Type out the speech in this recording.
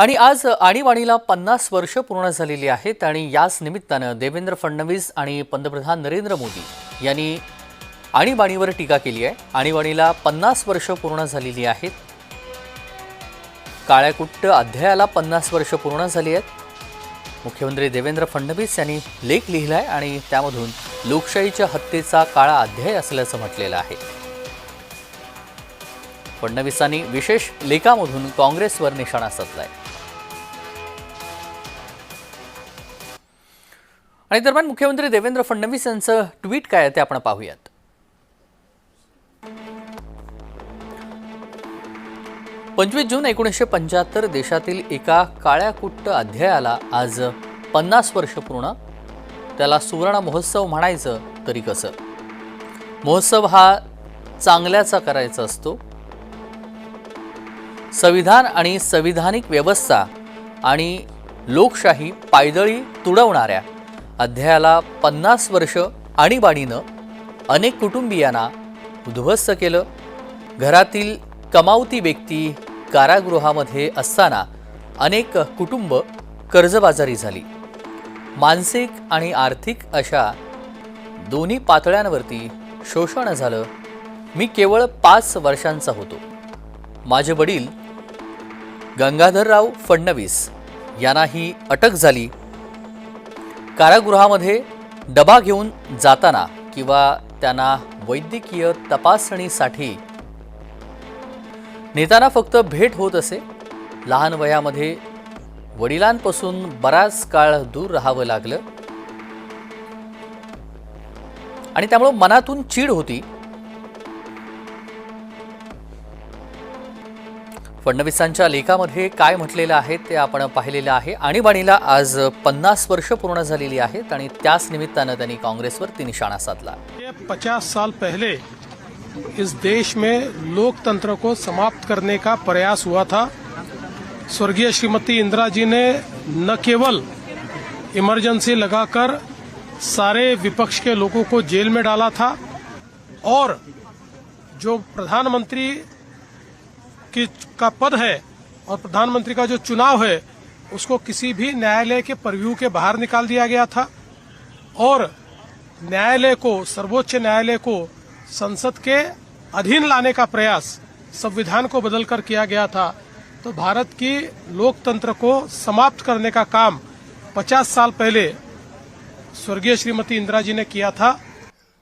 आणि आज आणीबाणीला पन्नास वर्ष पूर्ण झालेली आहेत आणि याच निमित्तानं देवेंद्र फडणवीस आणि पंतप्रधान नरेंद्र मोदी यांनी आणीबाणीवर टीका केली आहे. आणीबाणीला पन्नास वर्ष पूर्ण झालेली आहेत. काळ्याकुट्ट अध्यायाला पन्नास वर्ष पूर्ण झाली आहेत. मुख्यमंत्री देवेंद्र फडणवीस यांनी लेख लिहिला आहे आणि त्यामधून लोकशाहीच्या हत्येचा काळा अध्याय असल्याचं म्हटलेलं आहे. फडणवीसांनी विशेष लेखामधून काँग्रेसवर निशाणा साधला आहे आणि दरम्यान मुख्यमंत्री देवेंद्र फडणवीस यांचं ट्विट काय आहे ते आपण पाहूयात. पंचवीस जून एकोणीसशे पंच्याहत्तर देशातील एका काळ्या कुट्ट अध्यायाला आज पन्नास वर्ष पूर्ण. त्याला सुवर्ण महोत्सव म्हणायचं तरी कसं? महोत्सव हा चांगल्याचा करायचा असतो. संविधान आणि संविधानिक व्यवस्था आणि लोकशाही पायदळी तुडवणाऱ्या अध्यायाला पन्नास वर्ष आणीबाणीनं अनेक कुटुंबियांना उद्ध्वस्त केलं. घरातील कमावती व्यक्ती कारागृहामध्ये असताना अनेक कुटुंब कर्जबाजारी झाली. मानसिक आणि आर्थिक अशा दोन्ही पातळ्यांवरती शोषण झालं. मी केवळ पाच वर्षांचा होतो. माझे वडील गंगाधरराव फडणवीस यांनाही अटक झाली. कारागृहामध्ये डबा घेऊन जाताना किंवा त्यांना वैद्यकीय तपासणीसाठी. नेताना फक्त भेट होत असे. लहान वयामध्ये वडिलांपासून बराच काळ दूर राहावं लागलं. आणि त्यामुळं मनातून चीड होती. फडणवीसांच्या लेखामध्ये काय म्हटलेलं आहे ते आपण पाहिलेलं आहे. आणीबाणीला आज पन्नास वर्ष पूर्ण झालेली आहेत आणि त्याच निमित्तानं त्यांनी काँग्रेसवरती निशाणा साधला. पचास साल पहले इस देश में लोकतंत्र को समाप्त करने का प्रयास हुआ था. स्वर्गीय श्रीमती इंदिरा जी ने न केवल इमरजेंसी लगाकर सारे विपक्ष के लोगों को जेल में डाला था और जो प्रधानमंत्री की का पद है और प्रधानमंत्री का जो चुनाव है, उसको किसी भी न्यायालय के परव्यू के बाहर निकाल दिया गया था। और न्यायालय को, सर्वोच्च न्यायालय को संसद के अधीन लाने का प्रयास संविधान को बदलकर किया गया था। तो भारत की लोकतंत्र को समाप्त करने का काम 50 साल पहले स्वर्गीय श्रीमती इंदिरा जी ने किया था।